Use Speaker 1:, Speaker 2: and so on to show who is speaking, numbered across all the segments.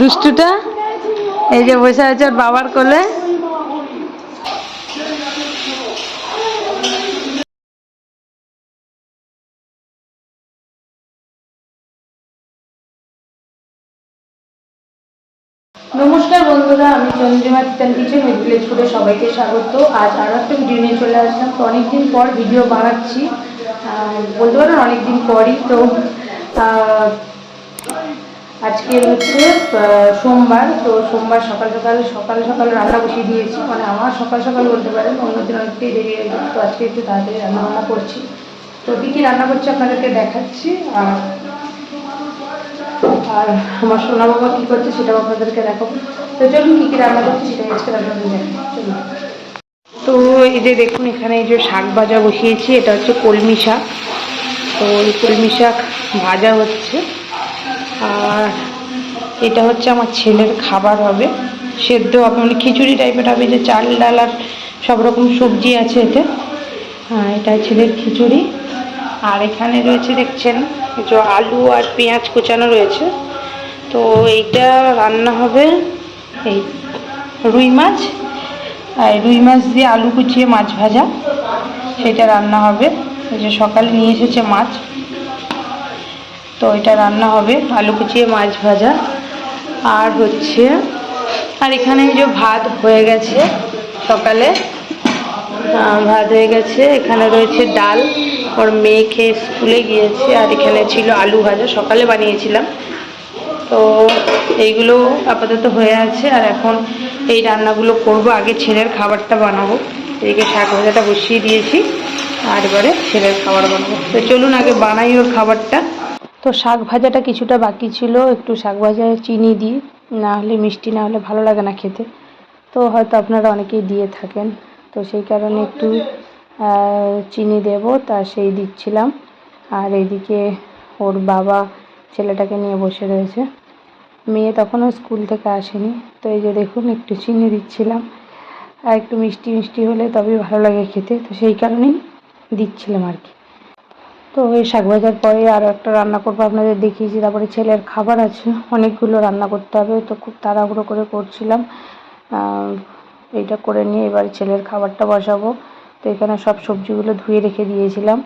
Speaker 1: দুষ্টুটা? এই যে বসে আছে ওর বাবার কোলে। নমস্কার বন্ধুরা, আমি Chandrima Titan kitchen mid village সবাইকে স্বাগত। আজ আরও একটা ভিডিও নিয়ে চলে আসলাম। তো অনেকদিন পর ভিডিও বানাচ্ছি। বলতে পারেন অনেকদিন পরই, তো আজকে হচ্ছে সোমবার, তো সোমবার সকাল সকাল সকাল সকাল রান্না বসিয়ে দিয়েছি। মানে আমার সকাল সকাল বলতে পারেন, অন্যদিন অনেকটাই দেরি হয়ে যায় তো আজকে একটু তাড়াতাড়ি রান্না বান্না করছি। তো কী কী রান্না করছি আপনাদেরকে দেখাচ্ছি। আর আর আমার সোনা বাবা কী করছে সেটাও আপনাদেরকে দেখাবো। তো চলুন কী কী রান্না করছি সেটাই আজকে আপনাদের দেখাবো। চলুন। তো এই যে দেখুন, এখানে এই যে শাক ভাজা বসিয়েছি, এটা হচ্ছে কলমি শাক। তো এই কলমি শাক ভাজা হচ্ছে। আর এটা হচ্ছে আমার ছেলের খাবার হবে, সেদ্ধ হবে মানে খিচুড়ি টাইপের হবে, যে চাল, ডাল আর সব রকম সবজি আছে এতে। এটা ছেলের খিচুড়ি। আর এখানে রয়েছে দেখছেন যে আলু আর পেঁয়াজ কুচানো রয়েছে। তো এইটা রান্না হবে এই রুই মাছ। আর রুই মাছ দিয়ে আলু কুচিয়ে মাছ ভাজা, সেটা রান্না হবে। যে সকালে নিয়ে এসেছে মাছ। তো এটা রান্না হবে, আলু কুচিয়ে মাছ ভাজা। আর হচ্ছে, আর এখানে যে ভাত হয়ে গেছে সকালে। ভাত হয়ে গেছে, এখানে রয়েছে ডাল। ওর মেয়ে খেয়ে স্কুলে গিয়েছে, আর এখানে ছিল আলু ভাজা, সকালে বানিয়েছিলাম। তো এইগুলো আপাতত হয়ে আছে, আর এখন এই রান্নাগুলো করব। আগে ছেলের খাবারটা বানাবো। এদিকে শাক ভাজাটা বসিয়ে দিয়েছি, আর এবারে ছেলের খাবার বানাবো। তো চলুন আগে বানাই ওর খাবারটা। তো শাক ভাজাটা কিছুটা বাকি ছিল, একটু শাক ভাজায় চিনি দিই, না হলে মিষ্টি, না হলে ভালো লাগে না খেতে। তো হয়তো আপনারা অনেকেই দিয়ে থাকেন, তো সেই কারণে একটু চিনি দেব, তা সেই দিচ্ছিলাম। আর এইদিকে ওর বাবা ছেলেটাকে নিয়ে বসে রয়েছে। মেয়ে তখনও স্কুল থেকে আসেনি, তো এই যে দেখুন, একটু চিনি দিচ্ছিলাম। আর একটু মিষ্টি মিষ্টি হলে তবেই ভালো লাগে খেতে, তো সেই কারণেই দিচ্ছিলাম আর কি। তো এই শাক ভাজার পরে আরও একটা রান্না করব। আপনাদের দেখিয়েছি, তারপরে ছেলের খাবার আছে, অনেকগুলো রান্না করতে হবে। তো খুব তাড়াহুড়ো করে করছিলাম। এইটা করে নিয়ে এবার ছেলের খাবারটা বসাবো। তো এখানে সব সবজিগুলো ধুয়ে রেখে দিয়েছিলাম।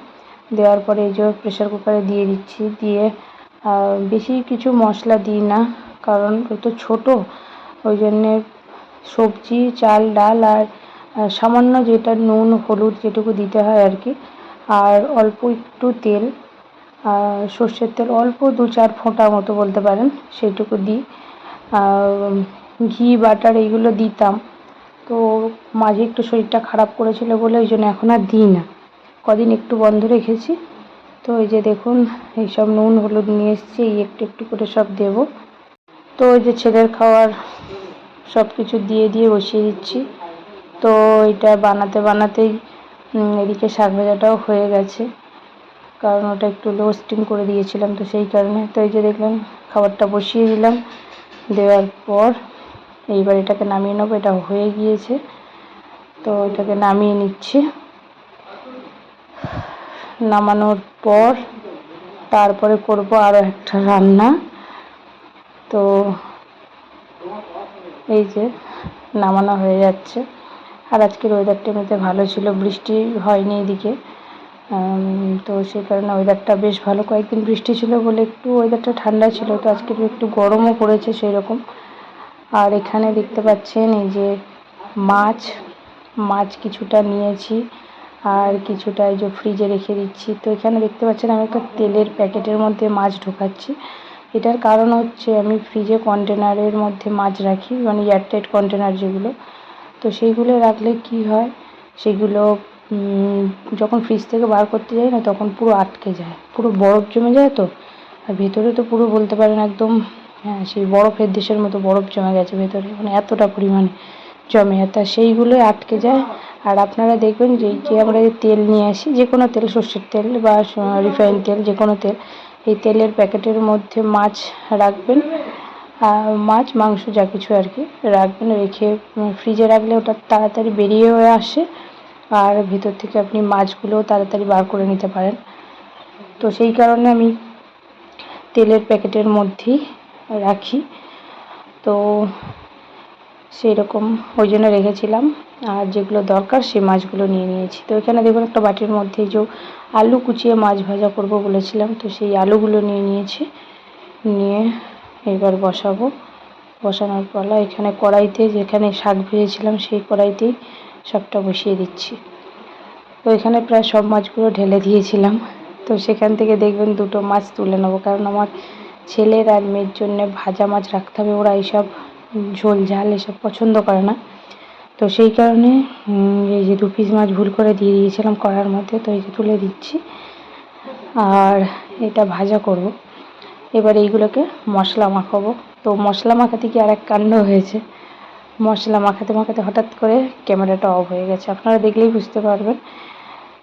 Speaker 1: দেওয়ার পরে এই যে প্রেশার কুকারে দিয়ে দিচ্ছি। দিয়ে বেশি কিছু মশলা দিই না, কারণ ও তো ছোটো। ওই জন্যে সবজি, চাল, ডাল আর সামান্য যেটা নুন, হলুদ যেটুকু দিতে হয় আর কি আর অল্প একটু তেল সর্ষের তেল অল্প দু চার ফোঁটা মতো বলতে পারেন সেইটুকু দিই। ঘি, বাটার এইগুলো দিতাম। তো মাঝে একটু শরীরটা খারাপ করেছিল বলে ওই জন্য এখন আর দিই না। কদিন একটু বন্ধ রেখেছি। তো এই যে দেখুন এইসব নুন, হলুদ নিয়ে এসেছি, এই একটু একটু করে সব দেবো। তো ওই যে ছেলের খাওয়ার সব কিছু দিয়ে দিয়ে বসিয়ে দিচ্ছি। তো এটা বানাতে বানাতেই এদিকে শাক ভাজাটাও হয়ে গেছে। কারণ ওটা একটু লো স্টিম করে দিয়েছিলাম তো সেই কারণে। তো এই যে দেখলাম, খাবারটা বসিয়ে দিলাম। দেওয়ার পর এইবার এটাকে নামিয়ে নেব এটা হয়ে গিয়েছে। তো এটাকে নামিয়ে নিচ্ছি। নামানোর পর তারপরে করব আরও একটা রান্না। তো এই যে নামানো হয়ে যাচ্ছে। আর আজকের ওয়েদারটা এমনিতে ভালো ছিল, বৃষ্টি হয়নি এদিকে। তো সেই কারণে ওয়েদারটা বেশ ভালো। কয়েকদিন বৃষ্টি ছিল বলে একটু ওয়েদারটা ঠান্ডা ছিল, তো আজকে একটু গরমও পড়েছে সেই রকম আর এখানে দেখতে পাচ্ছেন এই যে মাছ মাছ কিছুটা নিয়েছি আর কিছুটা এই যে ফ্রিজে রেখে দিচ্ছি। তো এখানে দেখতে পাচ্ছেন আমি একটা তেলের প্যাকেটের মধ্যে মাছ ঢোকাচ্ছি। এটার কারণ হচ্ছে আমি ফ্রিজে কন্টেনারের মধ্যে মাছ রাখি মানে এয়ারটাইট কন্টেনার যেগুলো। তো সেইগুলো রাখলে কি হয়? সেগুলো যখন ফ্রিজ থেকে বার করতে যাই না, তখন পুরো আটকে যায়। পুরো বরফ জমে যায় তো? আর ভেতরে তো পুরো বলতে পারেন একদম হ্যাঁ সেই বরফের দেশের মতো বরফ জমে গেছে ভেতরে। মানে এতটা পরিমাণে জমে। তা সেইগুলোই আটকে যায়। আর আপনারা দেখবেন যে যে আমরা যে তেল নিয়ে আসি, যে কোনো তেল, সর্ষের তেল বা রিফাইন তেল, যে কোনো তেল, এই তেলের প্যাকেটের মধ্যে মাছ রাখবেন। মাছ, মাংস যা কিছু আর কি রাখবেন, রেখে ফ্রিজে রাখলে ওটা তাড়াতাড়ি বেরিয়েও আসে। আর ভিতর থেকে আপনি মাছগুলোও তাড়াতাড়ি বার করে নিতে পারেন। তো সেই কারণে আমি তেলের প্যাকেটের মধ্যেই রাখি। তো সেই রকম ওই জন্য রেখেছিলাম। আর যেগুলো দরকার সেই মাছগুলো নিয়ে নিয়েছি। তো এখানে দেখুন একটা বাটির মধ্যে যে আলু কুচিয়ে মাছ ভাজা করব বলেছিলাম, তো সেই আলুগুলো নিয়ে নিয়েছি। নিয়ে এবার বসাবো। বসানোর পালা এখানে কড়াইতে যেখানে শাক ভেজেছিলাম সেই কড়াইতেই সবটা বসিয়ে দিচ্ছি। তো এখানে প্রায় সব মাছগুলো ঢেলে দিয়েছিলাম। তো সেখান থেকে দেখবেন দুটো মাছ তুলে নেব। কারণ আমার ছেলের আর মেয়ের জন্য ভাজা মাছ রাখতে হবে। ওরা এইসব ঝোল ঝাল এসব পছন্দ করে না। তো সেই কারণে এই যে দু পিস মাছ ভুল করে দিয়ে দিয়েছিলাম কড়ার মধ্যে। তো এই যে তুলে দিচ্ছি। আর এটা ভাজা করব। এবার এইগুলোকে মশলা মাখাবো। তো মশলা মাখাতে কি আর এক কাণ্ড হয়েছে। মশলা মাখাতে মাখাতে হঠাৎ করে ক্যামেরাটা অফ হয়ে গেছে। আপনারা দেখলেই বুঝতে পারবেন।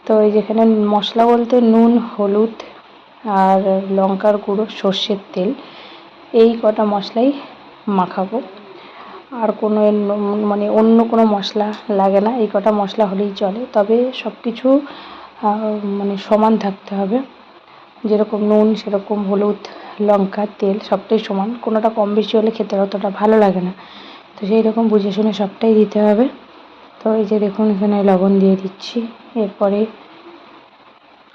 Speaker 1: তো এই যেখানে মশলা বলতে নুন, হলুদ আর লঙ্কার গুঁড়ো, সর্ষের তেল, এই কটা মশলাই মাখাবো। আর কোনো মানে অন্য কোনো মশলা লাগে না। এই কটা মশলা হলেই চলে। তবে সব কিছু মানে সমান থাকতে হবে। যেরকম নুন, সেরকম হলুদ লঙ্কা, তেল সবটাই সমান। কোনোটা কম বেশি হলে খেতে অতটা ভালো লাগে না। তো সেই রকম বুঝে শুনে সবটাই দিতে হবে। তো এই যে দেখুন, এখানে লবণ দিয়ে দিচ্ছি। এরপরে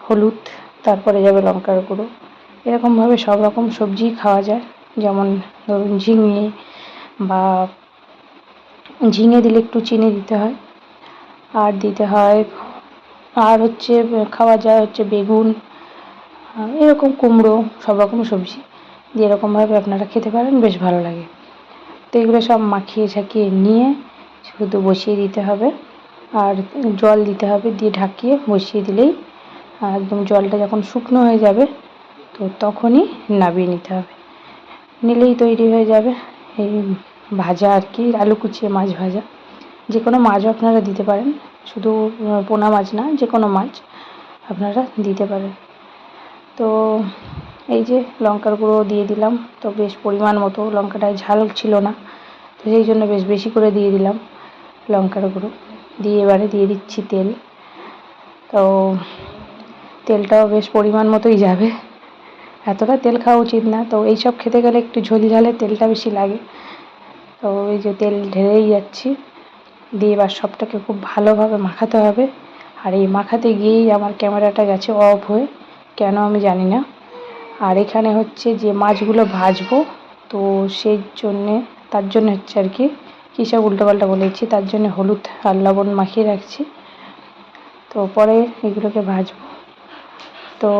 Speaker 1: হলুদ, তারপরে যাবে লঙ্কার গুঁড়ো। এরকমভাবে সব রকম সবজি খাওয়া যায়। যেমন ধরুন ঝিঙে বা ঝিঙে দিলে একটু চিনি দিতে হয়। আর দিতে হয়, আর হচ্ছে খাওয়া যায় হচ্ছে বেগুন এরকম কুমড়ো, সব রকম সবজি দিয়ে এরকমভাবে আপনারা খেতে পারেন, বেশ ভালো লাগে। তো এগুলো সব মাখিয়ে ঝাঁকিয়ে নিয়ে শুধু বসিয়ে দিতে হবে আর জল দিতে হবে দিয়ে ঢাকিয়ে বসিয়ে দিলেই একদম জলটা যখন শুকনো হয়ে যাবে তো তখনই নামিয়ে নিতে হবে। নিলেই তৈরি হয়ে যাবে এই ভাজা আর কি, আলু কুচিয়ে মাছ ভাজা। যে কোনো মাছও আপনারা দিতে পারেন, শুধু পোনা মাছ না যে কোনো মাছ আপনারা দিতে পারেন। তো এই যে লঙ্কার গুঁড়ো দিয়ে দিলাম, তো বেশ পরিমাণ মতো। লঙ্কাটায় ঝাল ছিল না, তো সেই জন্য বেশ বেশি করে দিয়ে দিলাম লঙ্কার গুঁড়ো। দিয়ে এবারে দিয়ে দিচ্ছি তেল। তো তেলটাও বেশ পরিমাণ মতোই যাবে। এতটা তেল খাওয়া উচিত না, তো এইসব খেতে গেলে একটু ঝোল ঝালে তেলটা বেশি লাগে। তো এই যে তেল ঢেলেই যাচ্ছি। দিয়ে এবার সবটাকে খুব ভালোভাবে মাখাতে হবে। আর এই মাখাতে গিয়েই আমার ক্যামেরাটা গেছে অফ হয়ে। কেন আমি জানি না। আর এখানে হচ্ছে যে মাছগুলো ভাজবো, তো সেই জন্যে, তার জন্য হচ্ছে আর কি, কী সব উল্টোপাল্টা বলেছি তার জন্য হলুদ আর লবণ মাখিয়ে রাখছি। তো পরে এগুলোকে ভাজবো। তো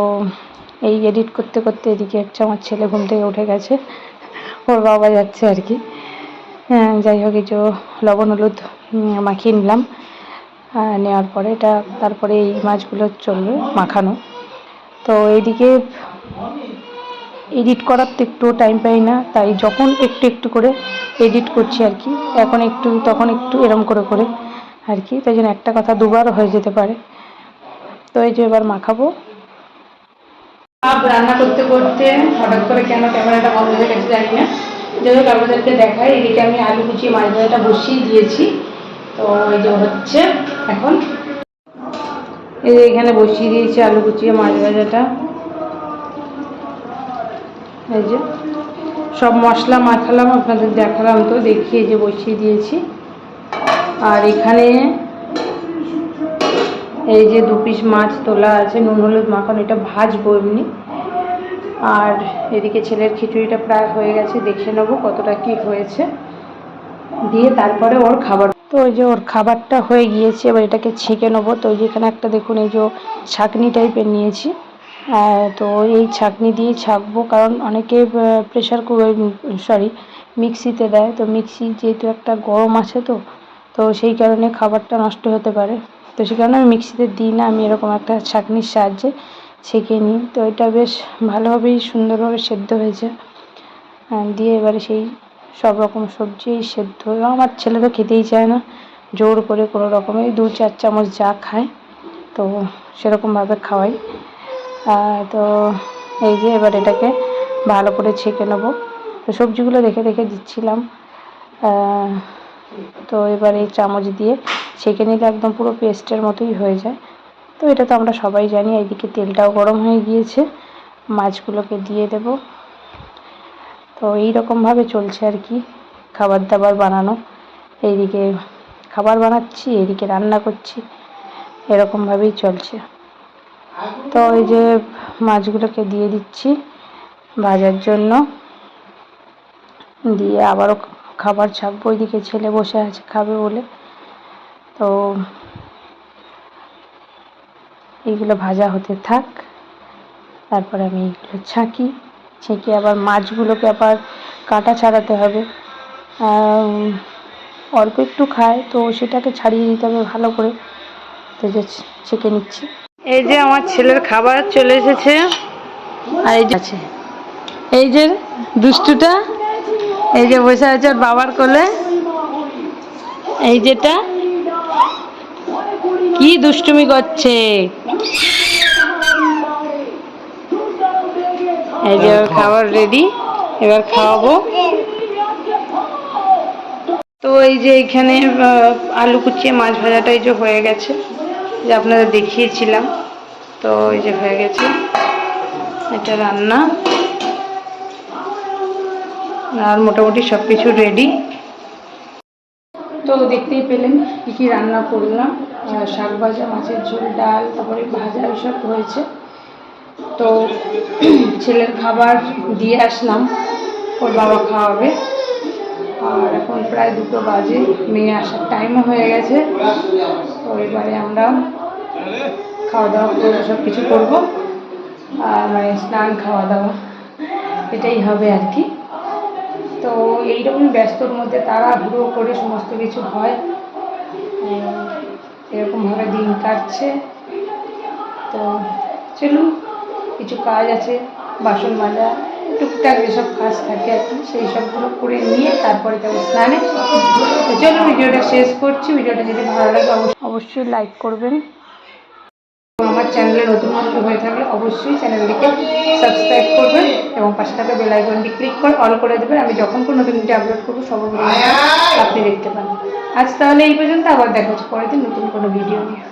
Speaker 1: এই এডিট করতে করতে এদিকে হচ্ছে আমার ছেলে ঘুম থেকে উঠে গেছে, ওর বাবা যাচ্ছে আর কি। হ্যাঁ যাই হোক যে লবণ হলুদ মাখিয়ে নিলাম। নেওয়ার পরে এটা, তারপরে এই মাছগুলো চলবে মাখানো। তো এইদিকে এডিট করার তো একটু টাইম পাই না, তাই যখন একটু একটু করে এডিট করছি আর কি, এখন একটু, তখন একটু এরম করে করে আর কি, তাই জন্য একটা কথা দুবার হয়ে যেতে পারে। তো এই যে এবার মাখাবো। রান্না করতে করতে হঠাৎ করে কেন ক্যামেরাটা বন্ধ হয়ে গেছে জানি না। যাই হোক দেখাই, এদিকে আমি আলু কুচিয়ে মাছ ভাজাটা বসিয়ে দিয়েছি। তো এই যে হচ্ছে এখন এই যে এখানে বসিয়ে দিয়েছি আলু কুচিয়ে মাছ ভাজাটা। এই যে সব মশলা মাখালাম, আপনাদের দেখালাম তো, দেখিয়ে যে বসিয়ে দিয়েছি। আর এখানে এই যে দু পিস মাছ তোলা আছে, নুন, হলুদ, মাখানো, এটা ভাজবো এমনি। আর এদিকে ছেলের খিচুড়িটা প্রায় হয়ে গেছে, দেখে নেব কতটা কি হয়েছে। দিয়ে তারপরে ওর খাবার তো ওই যে ওর খাবারটা হয়ে গিয়েছে, এবার এটাকে ছেঁকে নেব। তো ওই যে এখানে একটা দেখুন, এই যে ছাকনি টাইপের নিয়েছি। তো এই ছাকনি দিয়ে ছাকবো, কারণ অনেকে প্রেশার সরি মিক্সিতে দেয়। তো মিক্সি যেহেতু একটা গরম আছে তো তো সেই কারণে খাবারটা নষ্ট হতে পারে। তো সেই কারণে আমি মিক্সিতে দিই না, আমি এরকম একটা ছাঁকনির সাহায্যে ছেঁকে নিই। তো এটা বেশ ভালোভাবেই সুন্দরভাবে সেদ্ধ হয়েছে। দিয়ে এবারে সেই সব রকম সবজি, সেদ্ধ। আমার ছেলে তো খেতেই চায় না। জোর করে কোনো রকমে দু, চার চামচ যা খায়, তো সেরকমভাবে খাওয়াই। তো এই যে এবার এটাকে ভালো করে ছেঁকে নেব। তো সবজিগুলো দেখে দেখে দিচ্ছিলাম। তো এবার এই চামচ দিয়ে ছেঁকে নিলে একদম পুরো পেস্টের মতোই হয়ে যায়। তো এটা তো আমরা সবাই জানি, এইদিকে তেলটাও গরম হয়ে গিয়েছে। মাছগুলোকে দিয়ে দেব। তো এই রকমভাবে চলছে আর কি খাবার দাবার বানানো। এইদিকে খাবার বানাচ্ছি, এইদিকে রান্না করছি, এরকমভাবেই চলছে। তো এই যে মাছগুলোকে দিয়ে দিচ্ছি ভাজার জন্য। দিয়ে আবারও খাবার ছাকবো, ওইদিকে ছেলে বসে আছে, খাবে বলে। তো এইগুলো ভাজা হতে থাক, তারপরে আমি এইগুলো ছাঁকি। ছেঁকে আবার মাছগুলোকে আবার কাঁটা ছাড়াতে হবে। অল্প একটু খায় তো সেটাকে ছাড়িয়ে দিতে হবে ভালো করে। তো যে ছেঁকে নিচ্ছি। এই যে আমার ছেলের খাবার চলে এসেছে। আর এই যে আছে এই যে দুষ্টুটা এই যে বসে আছে ওর বাবার কোলে। এই যেটা কি দুষ্টুমি করছে? এই যে ওর খাবার রেডি এবার খাওয়াবো। তো এই যে এখানে আলু কুচিয়ে মাছ ভাজাটা এই যে হয়ে গেছে যে আপনাদের দেখিয়েছিলাম। তো এই যে হয়ে গেছে এটা রান্না। আর মোটামুটি সব কিছু রেডি তো দেখতেই পেলেন কী কী রান্না করলাম। শাক ভাজা মাছের ঝোল ডাল তারপরে ভাজা এসব হয়েছে। তো ছেলের খাবার দিয়ে আসলাম। ওর বাবা খাওয়াবে। আর এখন প্রায় দুটো বাজে, মেয়ে আসার টাইমও হয়ে গেছে। তো এবারে আমরা খাওয়া দাওয়া করব সব কিছু করব। আর মানে স্নান খাওয়া দাওয়া এটাই হবে আর কি। তো এইরকম ব্যস্তর মধ্যে তাড়াহুড়ো করে সমস্ত কিছু হয়। এরকমভাবে দিন কাটছে। তো চলুন কিছু কাজ আছে, বাসন মাজা, টুকটাক যেসব কাজ থাকে আর কি, সেই সবগুলো করে নিয়ে তারপরে যাব স্নানে। তো চলুন ভিডিওটা শেষ করছি, ভিডিওটা যদি ভালো লাগে অবশ্যই লাইক করবেন। আমার চ্যানেলে নতুন বন্ধু হয়ে থাকলে অবশ্যই চ্যানেলটিকে সাবস্ক্রাইব করবেন এবং পাশে থাকা বেল আইকনটি ক্লিক করে অল করে দেবেন। আমি যখন কোনো নতুন ভিডিও আপলোড করব সর্বপ্রথম আপনি দেখতে পান আজ তাহলে এই পর্যন্ত, আবার দেখা হচ্ছে পরের দিন নতুন কোনো ভিডিও নিয়ে।